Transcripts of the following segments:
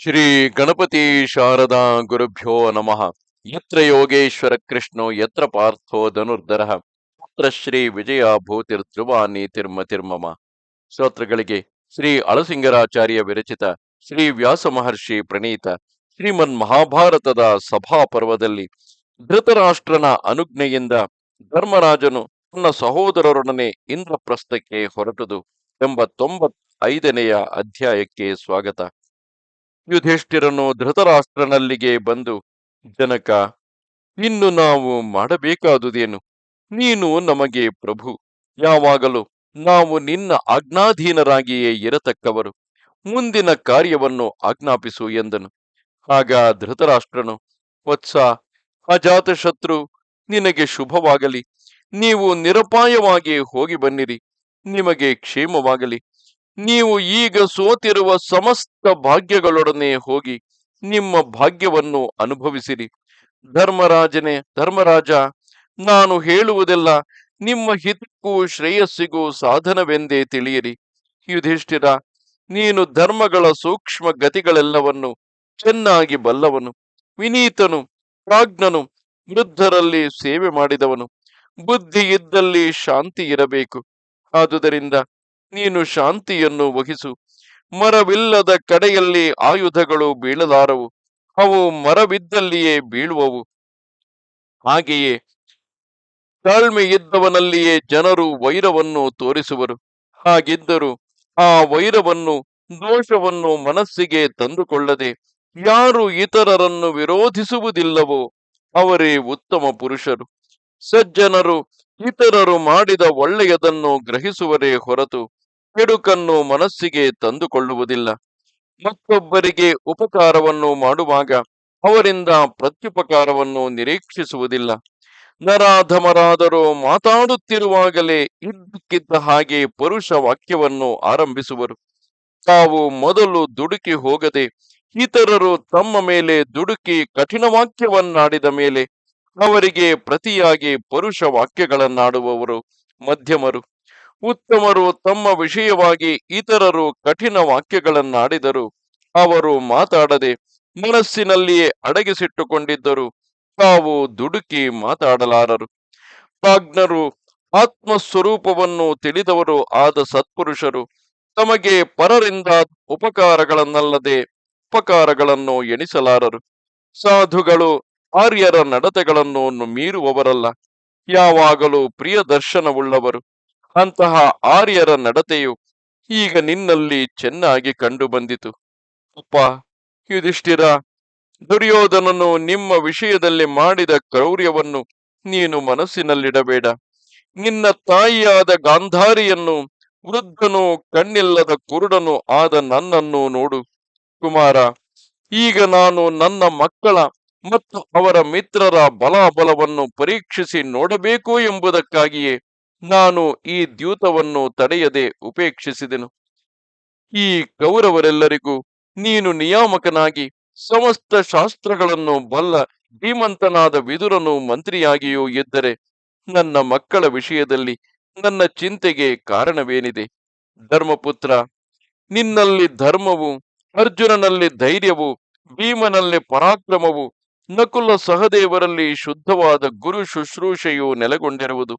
ಶ್ರೀ ಗಣಪತಿ ಶಾರದಾ ಗುರುಭ್ಯೋ ನಮಃ. ಯತ್ರ ಯೋಗೇಶ್ವರ ಕೃಷ್ಣೋ, ಯತ್ರ ಪಾರ್ಥೋ ಧನುರ್ಧರ. ಯತ್ರ ಶ್ರೀ ವಿಜಯ ಭೂತಿರ್ ಧ್ರುವಾನಿ ತಿರ್ಮ ತಿರ್ಮಮ. ಶ್ರೋತೃಗಳಿಗೆ ಶ್ರೀ ಅಳಸಿಂಗರಾಚಾರ್ಯ ವಿರಚಿತ ಶ್ರೀ ವ್ಯಾಸ ಮಹರ್ಷಿ ಪ್ರಣೀತ ಶ್ರೀಮನ್ ಮಹಾಭಾರತದ ಸಭಾ ಪರ್ವದಲ್ಲಿ ಧೃತರಾಷ್ಟ್ರನ ಅನುಜ್ಞೆಯಿಂದ ಧರ್ಮರಾಜನು ತನ್ನ ಸಹೋದರರೊಡನೆ ಇಂದ್ರಪ್ರಸ್ಥಕ್ಕೆ ಹೊರಟುದು ಎಂಬ ತೊಂಬತ್ತೈದನೆಯ ಅಧ್ಯಾಯಕ್ಕೆ ಸ್ವಾಗತ. ಯುಧಿಷ್ಠಿರನು ಧೃತರಾಷ್ಟ್ರನಲ್ಲಿಗೆ ಬಂದು, ಜನಕ ಇನ್ನು ನಾವು ಮಾಡಬೇಕಾದುದೇನು? ನೀನು ನಮಗೆ ಪ್ರಭು. ಯಾವಾಗಲೂ ನಾವು ನಿನ್ನ ಆಜ್ಞಾಧೀನರಾಗಿಯೇ ಇರತಕ್ಕವರು. ಮುಂದಿನ ಕಾರ್ಯವನ್ನು ಆಜ್ಞಾಪಿಸು ಎಂದನು. ಆಗ ಧೃತರಾಷ್ಟ್ರನು, ವತ್ಸ ಅಜಾತಶತ್ರು ನಿನಗೆ ಶುಭವಾಗಲಿ. ನೀವು ನಿರಪಾಯವಾಗಿ ಹೋಗಿ ಬನ್ನಿರಿ. ನಿಮಗೆ ಕ್ಷೇಮವಾಗಲಿ. ನೀವು ಈಗ ಸೋತಿರುವ ಸಮಸ್ತ ಭಾಗ್ಯಗಳೊಡನೆ ಹೋಗಿ ನಿಮ್ಮ ಭಾಗ್ಯವನ್ನು ಅನುಭವಿಸಿರಿ. ಧರ್ಮರಾಜನೇ, ಧರ್ಮರಾಜ, ನಾನು ಹೇಳುವುದೆಲ್ಲ ನಿಮ್ಮ ಹಿತಕ್ಕೂ ಶ್ರೇಯಸ್ಸಿಗೂ ಸಾಧನವೆಂದೇ ತಿಳಿಯಿರಿ. ಯುಧಿಷ್ಠಿರ, ನೀನು ಧರ್ಮಗಳ ಸೂಕ್ಷ್ಮ ಗತಿಗಳೆಲ್ಲವನ್ನು ಚೆನ್ನಾಗಿ ಬಲ್ಲವನು. ವಿನೀತನು, ಪ್ರಾಜ್ಞನು, ವೃದ್ಧರಲ್ಲಿ ಸೇವೆ ಮಾಡಿದವನು. ಬುದ್ಧಿ ಇದ್ದಲ್ಲಿ ಶಾಂತಿ ಇರಬೇಕು. ಆದುದರಿಂದ ನೀನು ಶಾಂತಿಯನ್ನು ವಹಿಸು. ಮರವಿಲ್ಲದ ಕಡೆಯಲ್ಲಿ ಆಯುಧಗಳು ಬೀಳಲಾರವು. ಅವು ಮರವಿದ್ದಲ್ಲಿಯೇ ಬೀಳುವವು. ಹಾಗೆಯೇ ತಾಳ್ಮೆ ಇದ್ದವನಲ್ಲಿಯೇ ಜನರು ವೈರವನ್ನು ತೋರಿಸುವರು. ಹಾಗಿದ್ದರೂ ಆ ವೈರವನ್ನು ದೋಷವನ್ನು ಮನಸ್ಸಿಗೆ ತಂದುಕೊಳ್ಳದೆ ಯಾರು ಇತರರನ್ನು ವಿರೋಧಿಸುವುದಿಲ್ಲವೋ ಅವರೇ ಉತ್ತಮ ಪುರುಷರು. ಸಜ್ಜನರು ಇತರರು ಮಾಡಿದ ಒಳ್ಳೆಯದನ್ನು ಗ್ರಹಿಸುವರೇ ಹೊರತು ಕೆಡುಕನ್ನು ಮನಸ್ಸಿಗೆ ತಂದುಕೊಳ್ಳುವುದಿಲ್ಲ. ಮತ್ತೊಬ್ಬರಿಗೆ ಉಪಕಾರವನ್ನು ಮಾಡುವಾಗ ಅವರಿಂದ ಪ್ರತ್ಯುಪಕಾರವನ್ನು ನಿರೀಕ್ಷಿಸುವುದಿಲ್ಲ. ನರಾಧಮರಾದರೂ ಮಾತಾಡುತ್ತಿರುವಾಗಲೇ ಇದ್ದಕ್ಕಿದ್ದ ಹಾಗೆ ಪುರುಷ ವಾಕ್ಯವನ್ನು ಆರಂಭಿಸುವರು. ತಾವು ಮೊದಲು ದುಡುಕಿ ಹೋಗದೆ ಇತರರು ತಮ್ಮ ಮೇಲೆ ದುಡುಕಿ ಕಠಿಣ ವಾಕ್ಯವನ್ನಾಡಿದ ಮೇಲೆ ಅವರಿಗೆ ಪ್ರತಿಯಾಗಿ ಪುರುಷ ವಾಕ್ಯಗಳನ್ನಾಡುವವರು ಮಧ್ಯಮರು. ಉತ್ತಮರು ತಮ್ಮ ವಿಷಯವಾಗಿ ಇತರರು ಕಠಿಣ ವಾಕ್ಯಗಳನ್ನಾಡಿದರು. ಅವರು ಮಾತಾಡದೆ ಮನಸ್ಸಿನಲ್ಲಿಯೇ ಅಡಗಿಸಿಟ್ಟುಕೊಂಡಿದ್ದರು. ತಾವು ದುಡುಕಿ ಮಾತಾಡಲಾರರು. ಪ್ರಾಜ್ಞರು ಆತ್ಮಸ್ವರೂಪವನ್ನು ತಿಳಿದವರು ಆದ ಸತ್ಪುರುಷರು. ತಮಗೆ ಪರರಿಂದ ಉಪಕಾರಗಳನ್ನಲ್ಲದೆ ಉಪಕಾರಗಳನ್ನು ಎಣಿಸಲಾರರು. ಸಾಧುಗಳು ಆರ್ಯರ ನಡತೆಗಳನ್ನು ಮೀರುವವರಲ್ಲ. ಯಾವಾಗಲೂ ಪ್ರಿಯ ದರ್ಶನವುಳ್ಳವರು ಅಂತಹ ಆರ್ಯರ ನಡತೆಯು ಈಗ ನಿನ್ನಲ್ಲಿ ಚೆನ್ನಾಗಿ ಕಂಡು ಬಂದಿತು. ಅಪ್ಪ, ಯುಧಿಷ್ಠಿರ, ದುರ್ಯೋಧನನು ನಿಮ್ಮ ವಿಷಯದಲ್ಲಿ ಮಾಡಿದ ಕ್ರೌರ್ಯವನ್ನು ನೀನು ಮನಸ್ಸಿನಲ್ಲಿಡಬೇಡ. ನಿನ್ನ ತಾಯಿಯಾದ ಗಾಂಧಾರಿಯನ್ನು, ವೃದ್ಧನು, ಕಣ್ಣಿಲ್ಲದ ಕುರುಡನು ಆದ ನನ್ನನ್ನು ನೋಡು. ಕುಮಾರ, ಈಗ ನಾನು ನನ್ನ ಮಕ್ಕಳ ಮತ್ತು ಅವರ ಮಿತ್ರರ ಬಲಾಬಲವನ್ನು ಪರೀಕ್ಷಿಸಿ ನೋಡಬೇಕು ಎಂಬುದಕ್ಕಾಗಿಯೇ ನಾನು ಈ ದ್ಯೂತವನ್ನು ತಡೆಯದೆ ಉಪೇಕ್ಷಿಸಿದೆನು. ಈ ಕೌರವರೆಲ್ಲರಿಗೂ ನೀನು ನಿಯಾಮಕನಾಗಿ ಸಮಸ್ತ ಶಾಸ್ತ್ರಗಳನ್ನು ಬಲ್ಲ ಧೀಮಂತನಾದ ವಿದುರನು ಮಂತ್ರಿಯಾಗಿಯೂ ಇದ್ದರೆ ನನ್ನ ಮಕ್ಕಳ ವಿಷಯದಲ್ಲಿ ನನ್ನ ಚಿಂತೆಗೆ ಕಾರಣವೇನಿದೆ? ಧರ್ಮಪುತ್ರ, ನಿನ್ನಲ್ಲಿ ಧರ್ಮವು, ಅರ್ಜುನನಲ್ಲಿ ಧೈರ್ಯವು, ಭೀಮನಲ್ಲಿ ಪರಾಕ್ರಮವು, ನಕುಲ ಸಹದೇವರಲ್ಲಿ ಶುದ್ಧವಾದ ಗುರು ಶುಶ್ರೂಷೆಯು ನೆಲೆಗೊಂಡಿರುವುದು.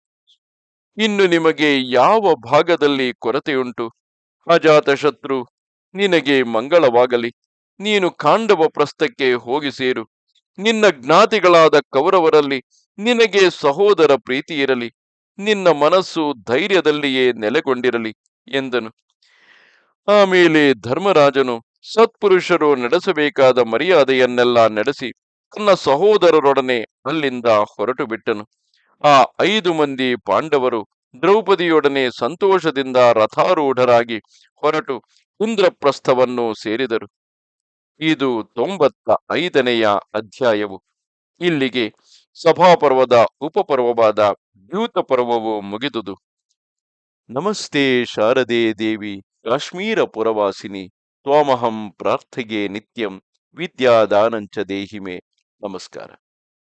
ಇನ್ನು ನಿಮಗೆ ಯಾವ ಭಾಗದಲ್ಲಿ ಕೊರತೆಯುಂಟು? ಅಜಾತ ಶತ್ರು ನಿನಗೆ ಮಂಗಳವಾಗಲಿ. ನೀನು ಕಾಂಡವ ಪ್ರಸ್ಥಕ್ಕೆ ಹೋಗಿ ಸೇರು ನಿನ್ನ ಜ್ಞಾತಿಗಳಾದ ಕೌರವರಲ್ಲಿ ನಿನಗೆ ಸಹೋದರ ಪ್ರೀತಿ ಇರಲಿ. ನಿನ್ನ ಮನಸ್ಸು ಧೈರ್ಯದಲ್ಲಿಯೇ ನೆಲೆಗೊಂಡಿರಲಿ ಎಂದನು. ಆಮೇಲೆ ಧರ್ಮರಾಜನು ಸತ್ಪುರುಷರು ನಡೆಸಬೇಕಾದ ಮರ್ಯಾದೆಯನ್ನೆಲ್ಲ ನಡೆಸಿ ತನ್ನ ಸಹೋದರರೊಡನೆ ಅಲ್ಲಿಂದ ಹೊರಟು ಬಿಟ್ಟನು ಆ ಐದು ಮಂದಿ ಪಾಂಡವರು ದ್ರೌಪದಿಯೊಡನೆ ಸಂತೋಷದಿಂದ ರಥಾರೂಢರಾಗಿ ಹೊರಟು ಇಂದ್ರಪ್ರಸ್ಥವನ್ನು ಸೇರಿದರು. ಇದು ತೊಂಬತ್ತ ಐದನೆಯ ಅಧ್ಯಾಯವು. ಇಲ್ಲಿಗೆ ಸಭಾಪರ್ವದ ಉಪಪರ್ವವಾದ ದ್ಯೂತ ಪರ್ವವು ಮುಗಿದುದು. ನಮಸ್ತೆ ಶಾರದೆ ದೇವಿ, ಕಾಶ್ಮೀರ ಪುರವಾಸಿನಿ, ತ್ವಾಮಹಂ ಪ್ರಾರ್ಥೆಗೆ ನಿತ್ಯಂ ವಿದ್ಯಾದಾನಂಚ ದೇಹಿಮೆ. ನಮಸ್ಕಾರ.